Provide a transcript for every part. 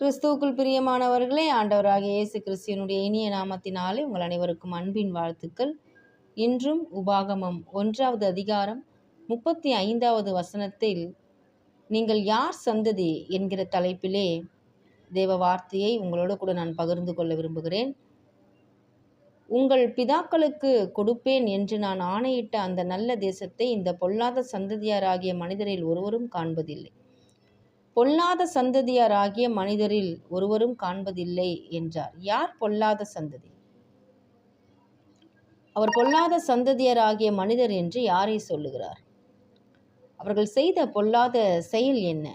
கிறிஸ்துவுக்குள் பிரியமானவர்களே ஆண்டவராகிய இயேசு கிறிஸ்துவனுடைய இனிய நாமத்தினாலே உங்கள் அனைவருக்கும் அன்பின் வாழ்த்துக்கள். இன்றும் உபாகமம் ஒன்றாவது அதிகாரம் முப்பத்தி ஐந்தாவது வசனத்தில் நீங்கள் யார் சந்ததி? என்கிற தலைப்பிலே தேவ வார்த்தையை உங்களோடு கூட நான் பகிர்ந்து கொள்ள விரும்புகிறேன். உங்கள் பிதாக்களுக்கு கொடுப்பேன் என்று நான் ஆணையிட்ட அந்த நல்ல தேசத்தை இந்த பொல்லாத சந்ததியாராகிய மனிதரில் ஒருவரும் காண்பதில்லை. பொல்லாத சந்ததியாராகிய மனிதரில் ஒருவரும் காண்பதில்லை என்றார். யார் பொல்லாத சந்ததி? அவர் பொல்லாத சந்ததியராகிய மனிதர் என்று யாரை சொல்லுகிறார்? அவர்கள் செய்த பொல்லாத செயல் என்ன?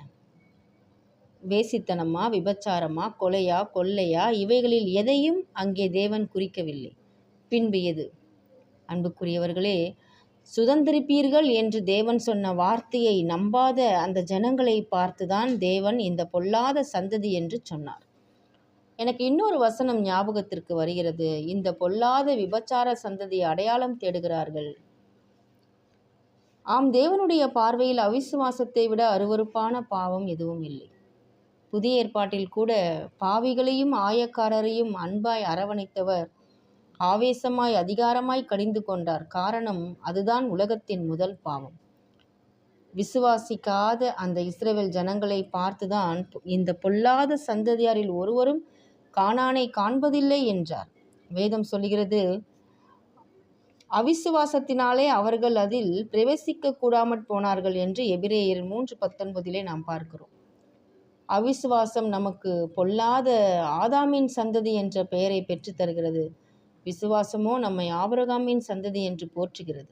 வேசித்தனமா விபச்சாரமா கொலையா கொள்ளையா? இவைகளில் எதையும் அங்கே தேவன் குறிக்கவில்லை. பின்பு எது? அன்புக்குரியவர்களே சுதந்திரிப்பீர்கள் என்று தேவன் சொன்ன வார்த்தையை நம்பாத அந்த ஜனங்களை பார்த்துதான் தேவன் இந்த பொல்லாத சந்ததி என்று சொன்னார். எனக்கு இன்னொரு வசனம் ஞாபகத்திற்கு வருகிறது. இந்த பொல்லாத விபச்சார சந்ததி அடையாளம் தேடுகிறார்கள். ஆம் தேவனுடைய பார்வையில் அவிசுவாசத்தை விட அருவருப்பான பாவம் எதுவும் இல்லை. புதிய ஏற்பாட்டில் கூட பாவிகளையும் ஆயக்காரரையும் அன்பாய் அரவணைத்தவர் ஆவேசமாய் அதிகாரமாய் கடிந்து கொண்டார். காரணம் அதுதான் உலகத்தின் முதல் பாவம். விசுவாசிக்காத அந்த இஸ்ரேவேல் ஜனங்களை பார்த்துதான் இந்த பொல்லாத சந்ததியாரில் ஒருவரும் காணானை காண்பதில்லை என்றார். வேதம் சொல்கிறது அவிசுவாசத்தினாலே அவர்கள் அதில் பிரவேசிக்க கூடாமற் போனார்கள் என்று எபிரேயர் மூன்று பத்தொன்பதிலே நாம் பார்க்கிறோம். அவிசுவாசம் நமக்கு பொல்லாத ஆதாமின் சந்ததி என்ற பெயரை பெற்றுத்தருகிறது தருகிறது. விசுவாசமோ நம்மை ஆபரகாமின் சந்ததி என்று போற்றுகிறது.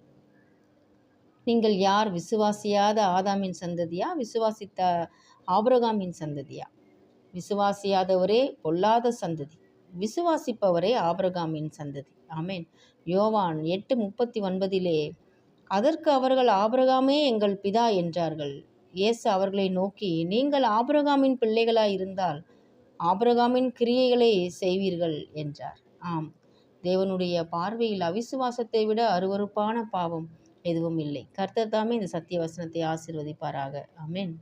நீங்கள் யார் விசுவாசியாத ஆதாமின் சந்ததியா? விசுவாசித்த ஆபரகாமின் சந்ததியா? விசுவாசியாதவரே பொல்லாத சந்ததி. விசுவாசிப்பவரே ஆபரகாமின் சந்ததி. ஆமேன். யோவான் எட்டு முப்பத்தி ஒன்பதிலே அதற்கு அவர்கள் ஆபரகாமே எங்கள் பிதா என்றார்கள். இயேசு அவர்களை நோக்கி நீங்கள் ஆபரகாமின் பிள்ளைகளாய் இருந்தால் ஆபரகாமின் கிரியைகளை செய்வீர்கள் என்றார். ஆம். தேவனுடைய பார்வையில் அவிசுவாசத்தை விட அருவறுப்பான பாவம் எதுவும் இல்லை. கர்த்தர் தாமே இந்த சத்திய வசனத்தை ஆசிர்வதிப்பாராக. அமேன்